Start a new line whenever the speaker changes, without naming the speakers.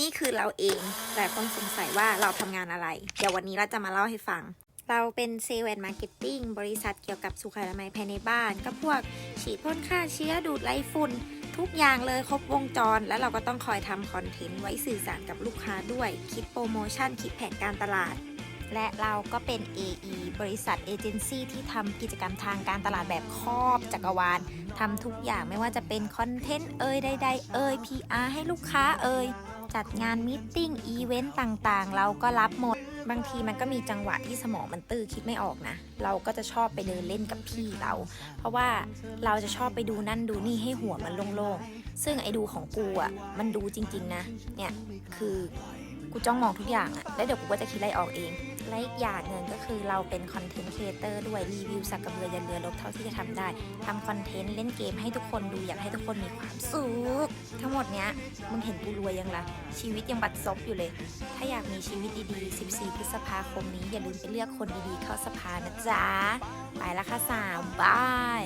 นี่คือเราเองหลายคนสงสัยว่าเราทำงานอะไร เดี๋ยววันนี้เราจะมาเล่าให้ฟัง เราเป็นเซเว่นมาร์เก็ตติ้งบริษัทเกี่ยวกับสุขอนามัยภายในบ้าน ก็พวกฉีดพ่นฆ่าเชื้อดูดไล่ฝุ่นทุกอย่างเลยครบวงจร แล้วเราก็ต้องคอยทำคอนเทนต์ไว้สื่อสารกับลูกค้าด้วย คิดโปรโมชั่น คิดแผนการตลาด และเราก็เป็น AE บริษัทเอเจนซี่ที่ทำกิจกรรมทางการตลาดแบบครอบจักรวาลทำทุกอย่างไม่ว่าจะเป็นคอนเทนต์เอ่ยใดๆเอ่ย PR ให้ลูกค้าเอ่ย จัดงานมิทติ้งอีเวนต์ต่างๆ เราก็รับหมด บางทีมันก็มีจังหวะที่สมองมันตื้อคิดไม่ออกนะ เราก็จะชอบไปเดินเล่นกับพี่เรา เพราะว่าเราจะชอบไปดูนั่นดูนี่ให้หัวมันโล่งๆซึ่งไอ้ดูของกูอะมันดูจริงๆนะเนี่ยคือ กูจ้องมองทุกอย่างอะแล้วเดี๋ยวกูก็จะคิดอะไรออกเองและอีกอย่างหนึ่งก็คือเราเป็นคอนเทนต์ครีเอเตอร์ด้วยรีวิวสักกระเบือยันเรือลบเท่าที่จะทำได้ทำคอนเทนต์เล่นเกมให้ทุกคนดูอยากให้ทุกคนมีความสุขทั้งหมดเนี้ยมึงเห็นกูรวยยังละชีวิตยังบัดซบอยู่เลย ถ้าอยากมีชีวิตดีๆ 14 พฤษภาคมนี้อย่าลืมไปเลือกคนดีๆเข้าสภานะจ๊ะไปละค่ะสาวบาย